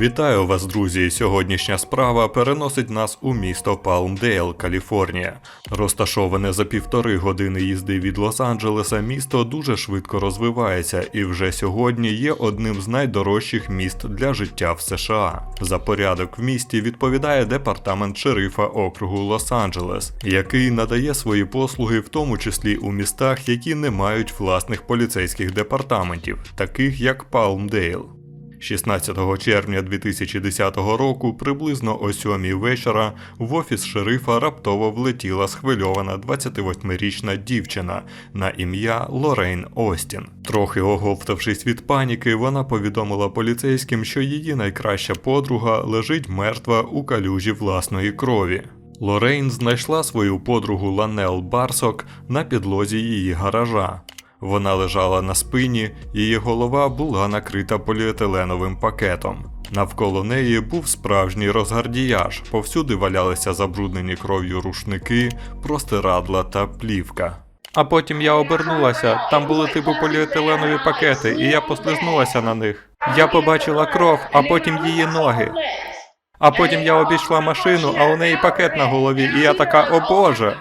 Вітаю вас, друзі! Сьогоднішня справа переносить нас у місто Палмдейл, Каліфорнія. Розташоване за півтори години їзди від Лос-Анджелеса, місто дуже швидко розвивається і вже сьогодні є одним з найдорожчих міст для життя в США. За порядок в місті відповідає департамент шерифа округу Лос-Анджелес, який надає свої послуги, в тому числі у містах, які не мають власних поліцейських департаментів, таких як Палмдейл. 16 червня 2010 року, приблизно о 7 вечора, в офіс шерифа раптово влетіла схвильована 28-річна дівчина на ім'я Лорейн Остін. Трохи оговтавшись від паніки, вона повідомила поліцейським, що її найкраща подруга лежить мертва у калюжі власної крові. Лорейн знайшла свою подругу Ланел Барсок на підлозі її гаража. Вона лежала на спині, її голова була накрита поліетиленовим пакетом. Навколо неї був справжній розгардіяж, повсюди валялися забруднені кров'ю рушники, простирадла та плівка. А потім я обернулася, там були типу поліетиленові пакети, і я послизнулася на них. Я побачила кров, а потім її ноги. А потім я обійшла машину, а у неї пакет на голові, і я така, о боже.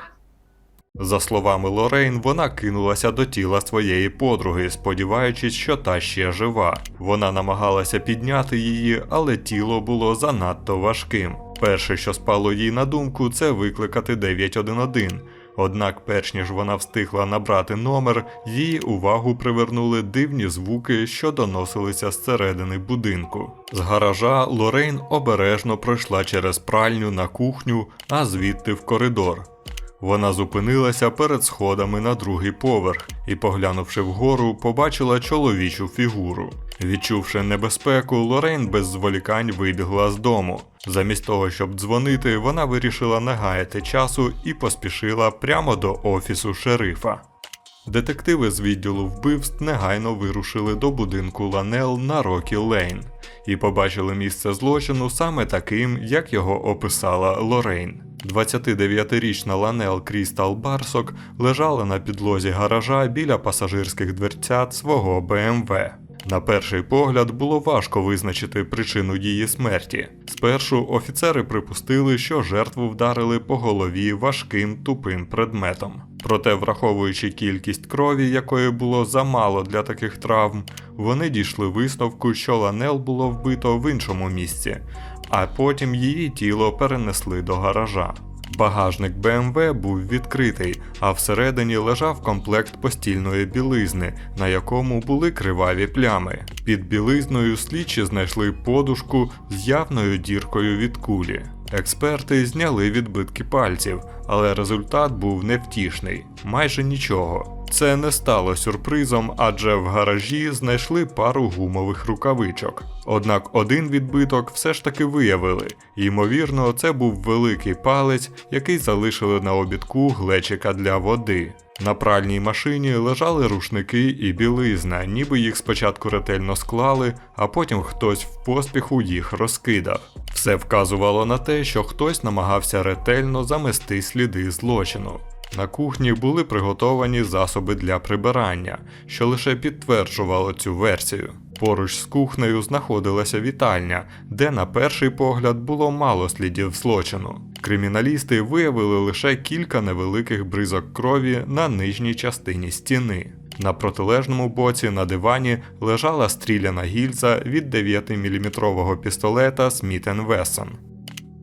За словами Лорейн, вона кинулася до тіла своєї подруги, сподіваючись, що та ще жива. Вона намагалася підняти її, але тіло було занадто важким. Перше, що спало їй на думку, це викликати 911. Однак, перш ніж вона встигла набрати номер, її увагу привернули дивні звуки, що доносилися зсередини будинку. З гаража Лорейн обережно пройшла через пральню на кухню, а звідти в коридор. Вона зупинилася перед сходами на другий поверх і, поглянувши вгору, побачила чоловічу фігуру. Відчувши небезпеку, Лорейн без зволікань вибігла з дому. Замість того, щоб дзвонити, вона вирішила не гаяти часу і поспішила прямо до офісу шерифа. Детективи з відділу вбивств негайно вирушили до будинку Ланел на Рокі Лейн і побачили місце злочину саме таким, як його описала Лорейн. 29-річна Ланел Крістал Барсок лежала на підлозі гаража біля пасажирських дверцят свого БМВ. На перший погляд було важко визначити причину її смерті. Спершу офіцери припустили, що жертву вдарили по голові важким тупим предметом. Проте, враховуючи кількість крові, якої було замало для таких травм, вони дійшли висновку, що Ланел було вбито в іншому місці, а потім її тіло перенесли до гаража. Багажник БМВ був відкритий, а всередині лежав комплект постільної білизни, на якому були криваві плями. Під білизною слідчі знайшли подушку з явною діркою від кулі. Експерти зняли відбитки пальців, але результат був невтішний майже нічого. Це не стало сюрпризом, адже в гаражі знайшли пару гумових рукавичок. Однак один відбиток все ж таки виявили. Ймовірно, це був великий палець, який залишили на обідку глечика для води. На пральній машині лежали рушники і білизна, ніби їх спочатку ретельно склали, а потім хтось в поспіху їх розкидав. Все вказувало на те, що хтось намагався ретельно замести сліди злочину. На кухні були приготовані засоби для прибирання, що лише підтверджувало цю версію. Поруч з кухнею знаходилася вітальня, де на перший погляд було мало слідів злочину. Криміналісти виявили лише кілька невеликих бризок крові на нижній частині стіни. На протилежному боці на дивані лежала стріляна гільза від 9-мм пістолета Smith Wesson.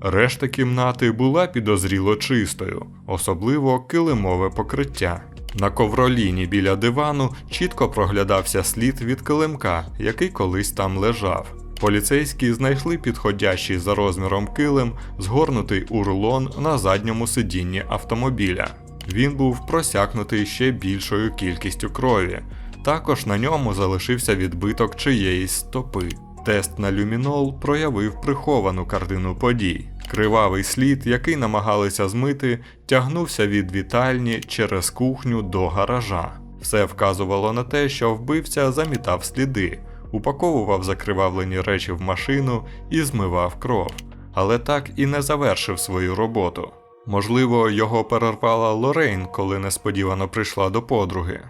Решта кімнати була підозріло чистою, особливо килимове покриття. На ковроліні біля дивану чітко проглядався слід від килимка, який колись там лежав. Поліцейські знайшли підходящий за розміром килим, згорнутий у рулон на задньому сидінні автомобіля. Він був просякнутий ще більшою кількістю крові. Також на ньому залишився відбиток чиєїсь стопи. Тест на люмінол проявив приховану картину подій. Кривавий слід, який намагалися змити, тягнувся від вітальні через кухню до гаража. Все вказувало на те, що вбивця замітав сліди, упаковував закривавлені речі в машину і змивав кров, але так і не завершив свою роботу. Можливо, його перервала Лорейн, коли несподівано прийшла до подруги.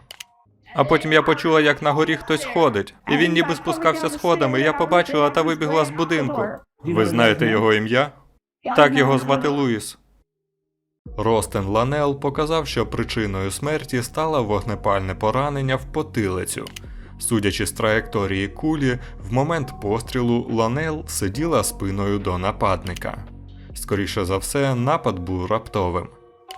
А потім я почула, як на горі хтось ходить, і він ніби спускався сходами. Я побачила та вибігла з будинку. Ви знаєте його ім'я? Так його звати Луїс. Ростен Ланел показав, що причиною смерті стало вогнепальне поранення в потилицю. Судячи з траєкторії кулі, в момент пострілу Ланел сиділа спиною до нападника. Скоріше за все, напад був раптовим.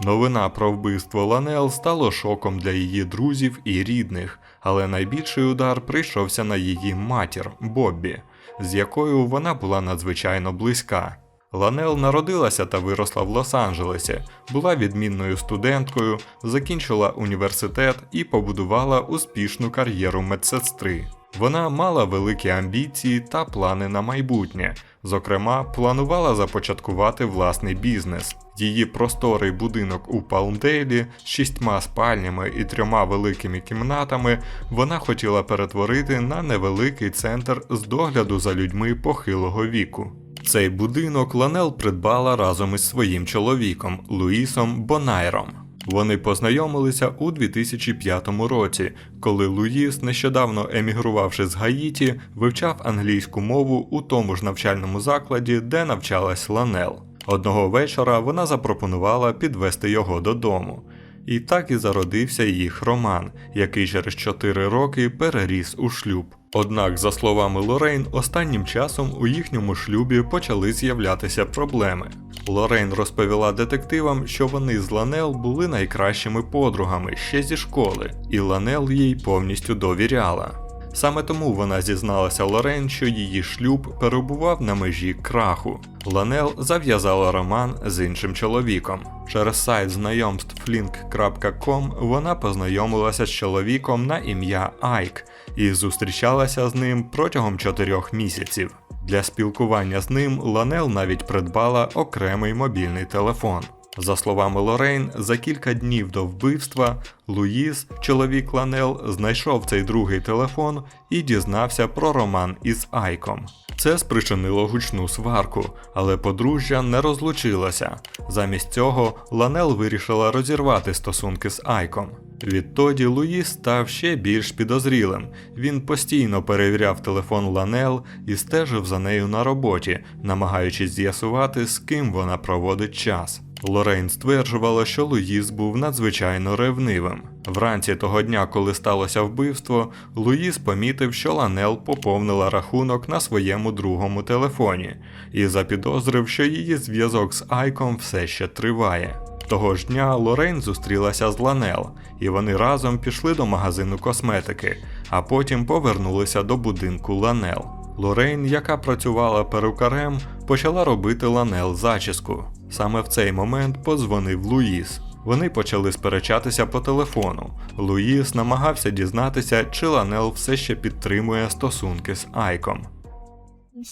Новина про вбивство Ланел стало шоком для її друзів і рідних, але найбільший удар прийшовся на її матір Боббі, з якою вона була надзвичайно близька. Ланел народилася та виросла в Лос-Анджелесі, була відмінною студенткою, закінчила університет і побудувала успішну кар'єру медсестри. Вона мала великі амбіції та плани на майбутнє. Зокрема, планувала започаткувати власний бізнес. Її просторий будинок у Палмдейлі з шістьма спальнями і трьома великими кімнатами вона хотіла перетворити на невеликий центр з догляду за людьми похилого віку. Цей будинок Ланел придбала разом із своїм чоловіком Луїсом Бонайром. Вони познайомилися у 2005 році, коли Луїс, нещодавно емігрувавши з Гаїті, вивчав англійську мову у тому ж навчальному закладі, де навчалась Ланел. Одного вечора вона запропонувала підвести його додому. І так і зародився їх роман, який через 4 роки переріс у шлюб. Однак, за словами Лорейн, останнім часом у їхньому шлюбі почали з'являтися проблеми. Лорейн розповіла детективам, що вони з Ланел були найкращими подругами ще зі школи, і Ланел їй повністю довіряла. Саме тому вона зізналася Лорен, що її шлюб перебував на межі краху. Ланел зав'язала роман з іншим чоловіком. Через сайт знайомств flink.com вона познайомилася з чоловіком на ім'я Айк і зустрічалася з ним протягом чотирьох місяців. Для спілкування з ним Ланел навіть придбала окремий мобільний телефон. За словами Лорейн, за кілька днів до вбивства Луїс, чоловік Ланел, знайшов цей другий телефон і дізнався про роман із Айком. Це спричинило гучну сварку, але подружжя не розлучилося. Замість цього Ланел вирішила розірвати стосунки з Айком. Відтоді Луїс став ще більш підозрілим. Він постійно перевіряв телефон Ланел і стежив за нею на роботі, намагаючись з'ясувати, з ким вона проводить час. Лорейн стверджувала, що Луїс був надзвичайно ревнивим. Вранці того дня, коли сталося вбивство, Луїс помітив, що Ланел поповнила рахунок на своєму другому телефоні і запідозрив, що її зв'язок з Айком все ще триває. Того ж дня Лорейн зустрілася з Ланел, і вони разом пішли до магазину косметики, а потім повернулися до будинку Ланел. Лорейн, яка працювала перукарем, почала робити Ланел зачіску. Саме в цей момент подзвонив Луїс. Вони почали сперечатися по телефону. Луїс намагався дізнатися, чи Ланел все ще підтримує стосунки з Айком.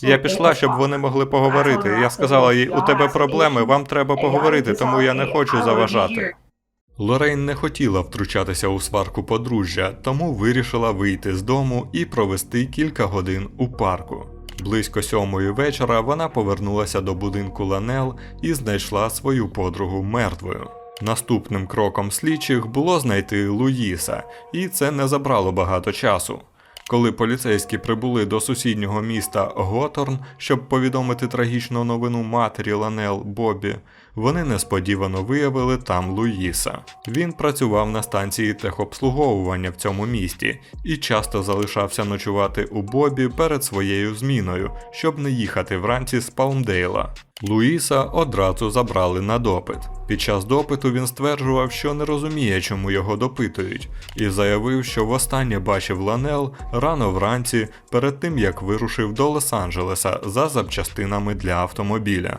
Я пішла, щоб вони могли поговорити. Я сказала їй, у тебе проблеми, вам треба поговорити, тому я не хочу заважати. Лорейн не хотіла втручатися у сварку подружжя, тому вирішила вийти з дому і провести кілька годин у парку. Близько сьомої вечора вона повернулася до будинку Ланел і знайшла свою подругу мертвою. Наступним кроком слідчих було знайти Луїса, і це не забрало багато часу. Коли поліцейські прибули до сусіднього міста Готорн, щоб повідомити трагічну новину матері Ланел Бобі, вони несподівано виявили там Луїса. Він працював на станції техобслуговування в цьому місті і часто залишався ночувати у Бобі перед своєю зміною, щоб не їхати вранці з Палмдейла. Луїса одразу забрали на допит. Під час допиту він стверджував, що не розуміє, чому його допитують, і заявив, що востаннє бачив Ланел рано вранці перед тим як вирушив до Лос-Анджелеса за запчастинами для автомобіля.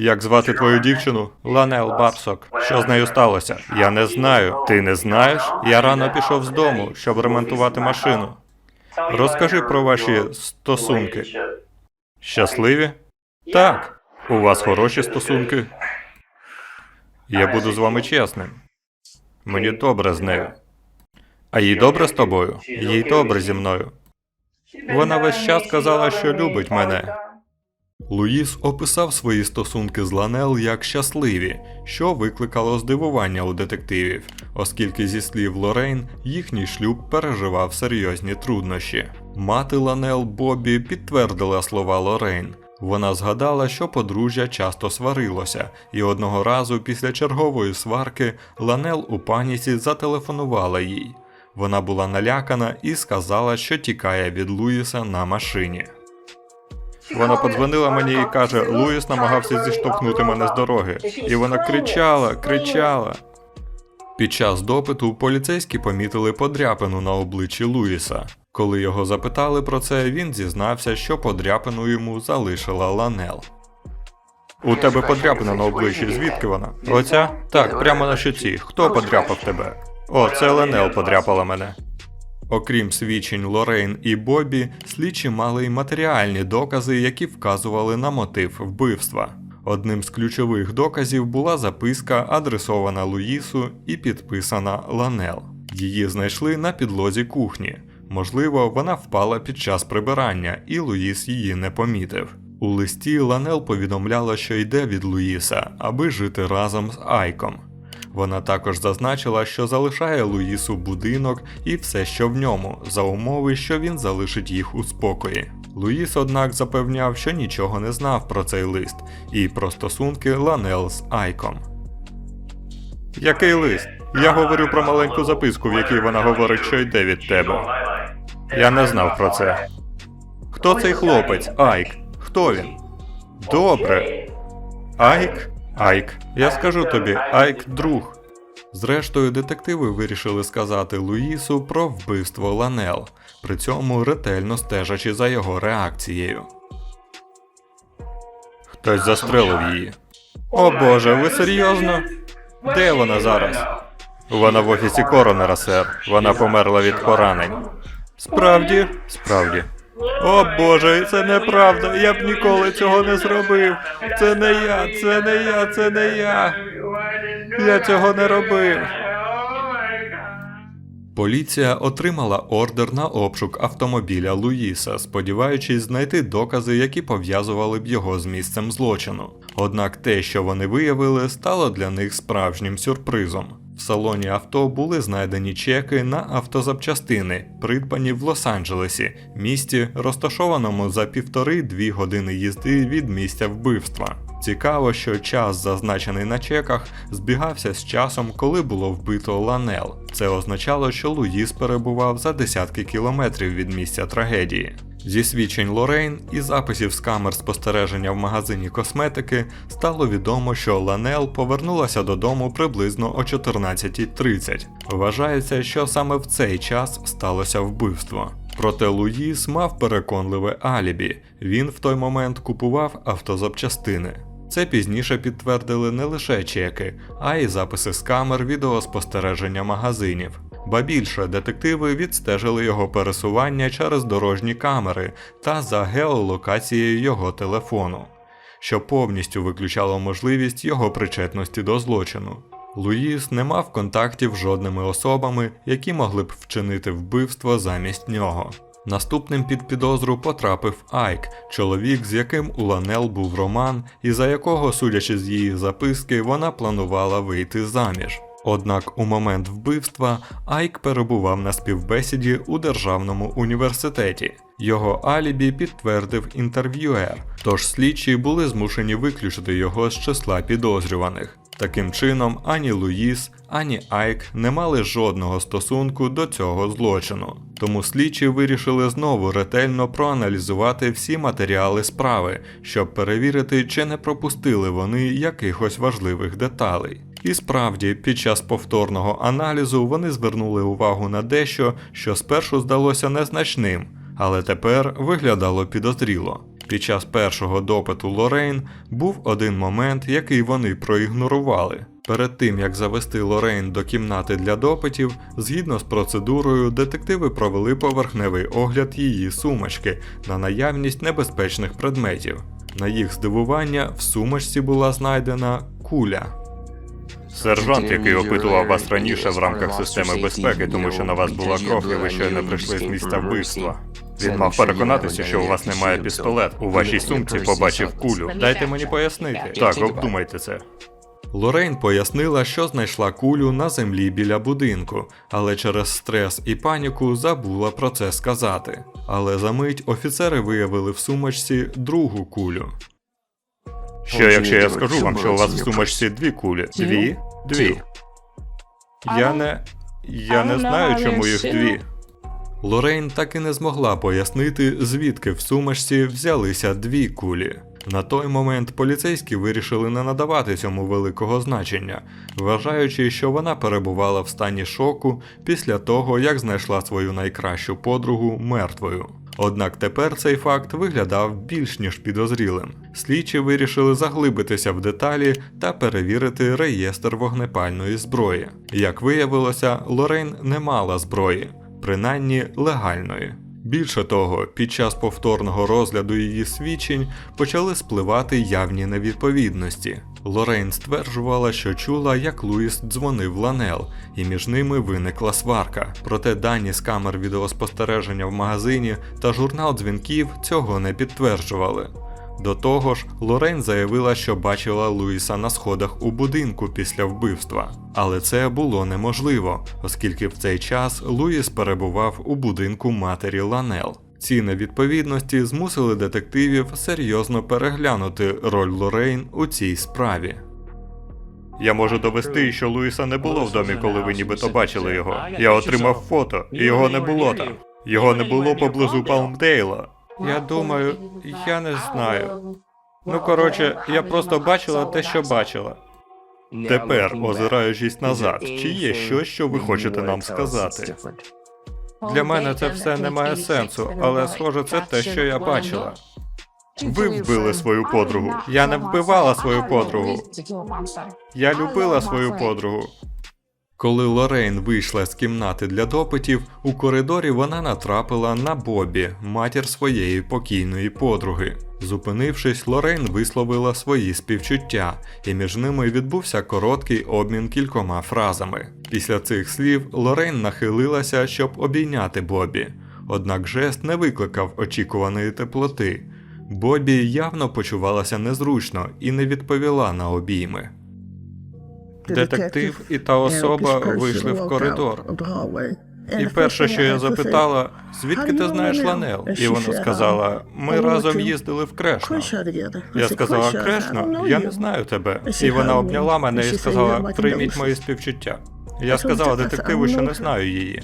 Як звати твою дівчину? Ланел Барсок. Що з нею сталося? Я не знаю. Ти не знаєш? Я рано пішов з дому, щоб ремонтувати машину. Розкажи про ваші стосунки. Щасливі? Так. У вас хороші стосунки. Я буду з вами чесним. Мені добре з нею. А їй добре з тобою? Їй добре зі мною. Вона весь час казала, що любить мене. Луїс описав свої стосунки з Ланел як щасливі, що викликало здивування у детективів, оскільки, зі слів Лорейн, їхній шлюб переживав серйозні труднощі. Мати Ланел Бобі підтвердила слова Лорейн. Вона згадала, що подружжя часто сварилося, і одного разу після чергової сварки Ланел у паніці зателефонувала їй. Вона була налякана і сказала, що тікає від Луїса на машині. Вона подзвонила мені і каже: Луїс намагався зіштовхнути мене з дороги. І вона кричала, кричала. Під час допиту поліцейські помітили подряпину на обличчі Луїса. Коли його запитали про це, він зізнався, що подряпину йому залишила Ланел. У тебе подряпина на обличчі, звідки вона? Оця? Так, прямо на щоці. Хто подряпав тебе? О, це Ленел подряпала мене. Окрім свідчень Лорейн і Бобі, слідчі мали й матеріальні докази, які вказували на мотив вбивства. Одним з ключових доказів була записка, адресована Луїсу і підписана Ланел. Її знайшли на підлозі кухні. Можливо, вона впала під час прибирання, і Луїс її не помітив. У листі Ланел повідомляла, що йде від Луїса, аби жити разом з Айком. Вона також зазначила, що залишає Луїсу будинок і все, що в ньому, за умови, що він залишить їх у спокої. Луїс, однак, запевняв, що нічого не знав про цей лист і про стосунки Ланел з Айком. Який лист? Я говорю про маленьку записку, в якій вона говорить, що йде від тебе. Я не знав про це. Хто цей хлопець? Айк. Хто він? Добре. Айк? Айк. Я скажу тобі, Айк друг. Зрештою, детективи вирішили сказати Луїсу про вбивство Ланел, при цьому ретельно стежачи за його реакцією. Хтось застрелив її. О боже, ви серйозно? Де вона зараз? Вона в офісі коронера, сер. Вона померла від поранень. Справді? Справді. О боже, це неправда. Я б ніколи цього не зробив. Це не я, це не я, це не я. Я цього не робив. Поліція отримала ордер на обшук автомобіля Луїса, сподіваючись знайти докази, які пов'язували б його з місцем злочину. Однак те, що вони виявили, стало для них справжнім сюрпризом. В салоні авто були знайдені чеки на автозапчастини, придбані в Лос-Анджелесі, місті, розташованому за півтори-дві години їзди від місця вбивства. Цікаво, що час, зазначений на чеках, збігався з часом, коли було вбито Ланел. Це означало, що Луїс перебував за десятки кілометрів від місця трагедії. Зі свідчень Лорейн і записів з камер спостереження в магазині косметики стало відомо, що Ланел повернулася додому приблизно о 14.30. Вважається, що саме в цей час сталося вбивство. Проте Луїс мав переконливе алібі. Він в той момент купував автозапчастини. Це пізніше підтвердили не лише чеки, а й записи з камер відеоспостереження магазинів. Ба більше детективи відстежили його пересування через дорожні камери та за геолокацією його телефону, що повністю виключало можливість його причетності до злочину. Луїс не мав контактів з жодними особами, які могли б вчинити вбивство замість нього. Наступним під підозру потрапив Айк, чоловік, з яким у Ланел був роман, і за якого, судячи з її записки, вона планувала вийти заміж. Однак у момент вбивства Айк перебував на співбесіді у державному університеті. Його алібі підтвердив інтерв'юер, тож слідчі були змушені виключити його з числа підозрюваних. Таким чином, ані Луїс, ані Айк не мали жодного стосунку до цього злочину. Тому слідчі вирішили знову ретельно проаналізувати всі матеріали справи, щоб перевірити, чи не пропустили вони якихось важливих деталей. І справді, під час повторного аналізу вони звернули увагу на дещо, що спершу здалося незначним, але тепер виглядало підозріло. Під час першого допиту Лорейн був один момент, який вони проігнорували. Перед тим як завести Лорейн до кімнати для допитів, згідно з процедурою, детективи провели поверхневий огляд її сумочки на наявність небезпечних предметів. На їх здивування, в сумочці була знайдена куля. Сержант, який опитував вас раніше в рамках системи безпеки, тому що на вас була кров, і ви щойно прийшли з місця вбивства. Він мав переконатися, що у вас немає пістолет. У вашій сумці побачив кулю. Дайте мені пояснити. Так, обдумайте це. Лорейн пояснила, що знайшла кулю на землі біля будинку, але через стрес і паніку забула про це сказати. Але за мить офіцери виявили в сумочці другу кулю. Що якщо я скажу вам, що у вас в сумочці дві кулі? Дві? Дві. Я не. Я не знаю, чому їх дві. Лорейн так і не змогла пояснити, звідки в сумочці взялися дві кулі. На той момент поліцейські вирішили не надавати цьому великого значення, вважаючи, що вона перебувала в стані шоку після того, як знайшла свою найкращу подругу мертвою. Однак тепер цей факт виглядав більш ніж підозрілим. Слідчі вирішили заглибитися в деталі та перевірити реєстр вогнепальної зброї. Як виявилося, Лорейн не мала зброї, принаймні легальної. Більше того, під час повторного розгляду її свідчень почали спливати явні невідповідності. Лорейн стверджувала, що чула, як Луїс дзвонив Ланел, і між ними виникла сварка. Проте дані з камер відеоспостереження в магазині та журнал дзвінків цього не підтверджували. До того ж, Лорен заявила, що бачила Луїса на сходах у будинку після вбивства. Але це було неможливо, оскільки в цей час Луїс перебував у будинку матері Ланел. Ці невідповідності змусили детективів серйозно переглянути роль Лорейн у цій справі. Я можу довести, що Луїса не було в домі, коли ви нібито бачили його. Я отримав фото, і його не було там. Його не було поблизу Палмдейла. Я думаю, я не знаю. Ну, коротше, я просто бачила те, що бачила. Тепер, озираючись назад, чи є щось, що ви хочете нам сказати? Для мене це все не має сенсу, але схоже, це те, що я бачила. Ви вбили свою подругу. Я не вбивала свою подругу. Я любила свою подругу. Коли Лорейн вийшла з кімнати для допитів, у коридорі вона натрапила на Бобі, матір своєї покійної подруги. Зупинившись, Лорейн висловила свої співчуття, і між ними відбувся короткий обмін кількома фразами. Після цих слів Лорейн нахилилася, щоб обійняти Бобі. Однак жест не викликав очікуваної теплоти. Бобі явно почувалася незручно і не відповіла на обійми. Детектив і та особа вийшли в коридор. І перше, що я запитала, звідки ти знаєш Ланел? І вона сказала: ми разом їздили в Крешно. Я сказала Крешно, я не знаю тебе. І вона обняла мене і сказала: прийміть мої співчуття. Я сказала детективу, що не знаю її.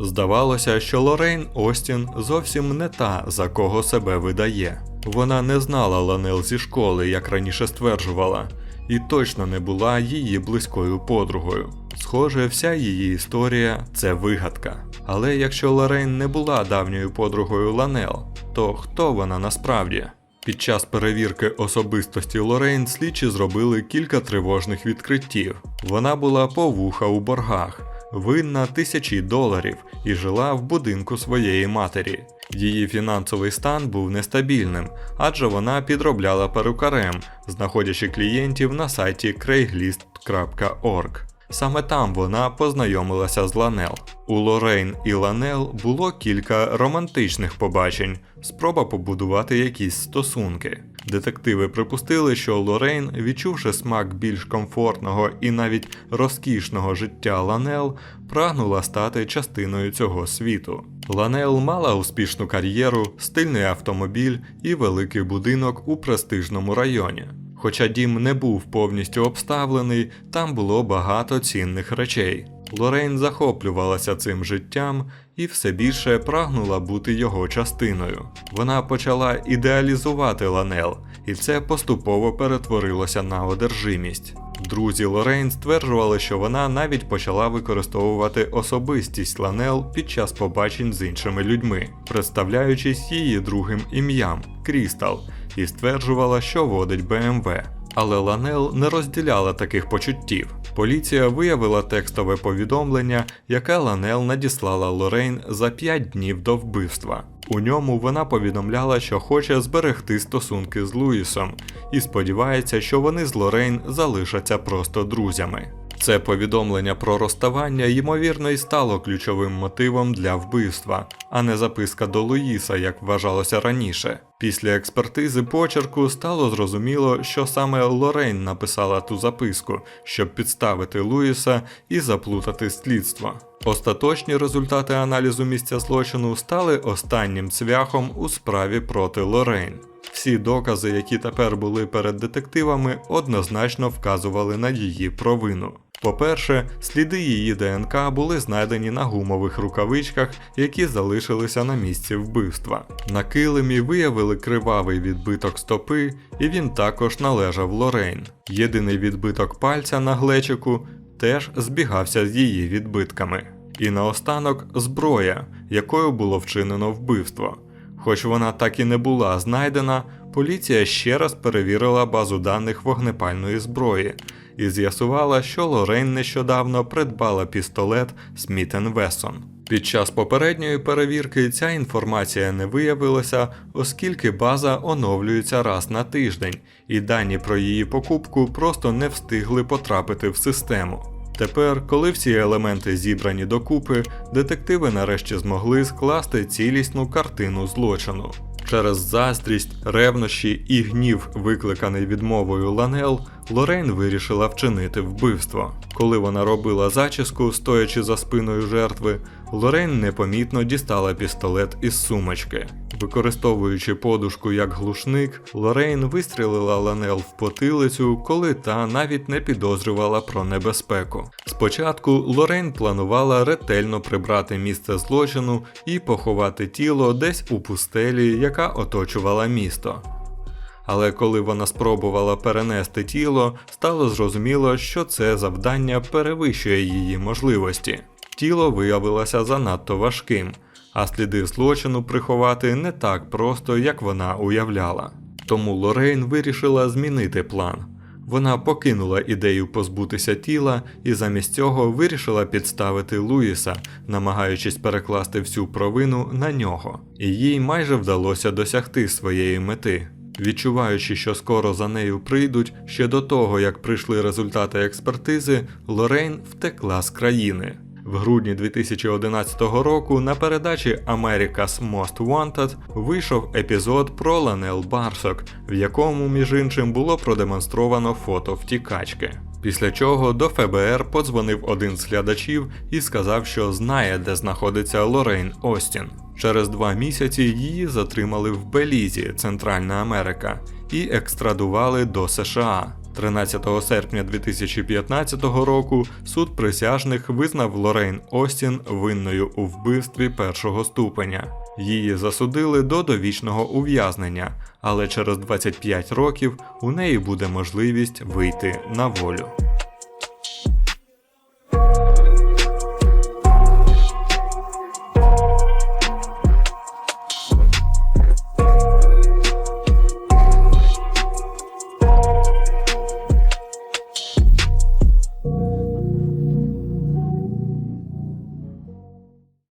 Здавалося, що Лорейн Остін зовсім не та, за кого себе видає. Вона не знала Ланел зі школи, як раніше стверджувала, і точно не була її близькою подругою. Схоже, вся її історія це вигадка. Але якщо Лорейн не була давньою подругою Ланел, то хто вона насправді? Під час перевірки особистості Лорейн слідчі зробили кілька тривожних відкриттів. Вона була по вуха у боргах, винна тисячі доларів і жила в будинку своєї матері. Її фінансовий стан був нестабільним, адже вона підробляла перукарем, знаходячи клієнтів на сайті craigslist.org. Саме там вона познайомилася з Ланел. У Лорейн і Ланел було кілька романтичних побачень, спроба побудувати якісь стосунки. Детективи припустили, що Лорейн, відчувши смак більш комфортного і навіть розкішного життя Ланел, прагнула стати частиною цього світу. Ланел мала успішну кар'єру, стильний автомобіль і великий будинок у престижному районі. Хоча дім не був повністю обставлений, там було багато цінних речей. Лорейн захоплювалася цим життям і все більше прагнула бути його частиною. Вона почала ідеалізувати Ланел, і це поступово перетворилося на одержимість. Друзі Лорейн стверджували, що вона навіть почала використовувати особистість Ланел під час побачень з іншими людьми, представляючись її другим ім'ям Крістал, і стверджувала, що водить БМВ. Але Ланел не розділяла таких почуттів. Поліція виявила текстове повідомлення, яке Ланел надіслала Лорейн за 5 днів до вбивства. У ньому вона повідомляла, що хоче зберегти стосунки з Луїсом і сподівається, що вони з Лорейн залишаться просто друзями. Це повідомлення про розставання, ймовірно, і стало ключовим мотивом для вбивства, а не записка до Луїса, як вважалося раніше. Після експертизи почерку стало зрозуміло, що саме Лорейн написала ту записку, щоб підставити Луїса і заплутати слідство. Остаточні результати аналізу місця злочину стали останнім цвяхом у справі проти Лорейн. Всі докази, які тепер були перед детективами, однозначно вказували на її провину. По-перше, сліди її ДНК були знайдені на гумових рукавичках, які залишилися на місці вбивства. На килимі виявили кривавий відбиток стопи, і він також належав Лорейн. Єдиний відбиток пальця на глечику теж збігався з її відбитками. І наостанок зброя, якою було вчинено вбивство. Хоч вона так і не була знайдена, поліція ще раз перевірила базу даних вогнепальної зброї і з'ясувала, що Лорейн нещодавно придбала пістолет Smith Wesson. Під час попередньої перевірки ця інформація не виявилася, оскільки база оновлюється раз на тиждень, і дані про її покупку просто не встигли потрапити в систему. Тепер, коли всі елементи зібрані докупи, детективи нарешті змогли скласти цілісну картину злочину. Через заздрість, ревнощі і гнів, викликаний відмовою Ланел, Лорейн вирішила вчинити вбивство. Коли вона робила зачіску, стоячи за спиною жертви, Лорейн непомітно дістала пістолет із сумочки. Використовуючи подушку як глушник, Лорейн вистрілила Ланел в потилицю, коли та навіть не підозрювала про небезпеку. Спочатку Лорейн планувала ретельно прибрати місце злочину і поховати тіло десь у пустелі, яка оточувала місто. Але коли вона спробувала перенести тіло, стало зрозуміло, що це завдання перевищує її можливості. Тіло виявилося занадто важким, а сліди злочину приховати не так просто, як вона уявляла. Тому Лорейн вирішила змінити план. Вона покинула ідею позбутися тіла і замість цього вирішила підставити Луїса, намагаючись перекласти всю провину на нього. І їй майже вдалося досягти своєї мети. Відчуваючи, що скоро за нею прийдуть, ще до того, як прийшли результати експертизи, Лорейн втекла з країни. В грудні 2011 року на передачі America's Most Wanted вийшов епізод про Ланел Барсок, в якому, між іншим, було продемонстровано фото втікачки. Після чого до ФБР подзвонив один з глядачів і сказав, що знає, де знаходиться Лорейн Остін. Через два місяці її затримали в Белізі, Центральна Америка, і екстрадували до США. 13 серпня 2015 року суд присяжних визнав Лорейн Остін винною у вбивстві першого ступеня. Її засудили до довічного ув'язнення, але через 25 років у неї буде можливість вийти на волю.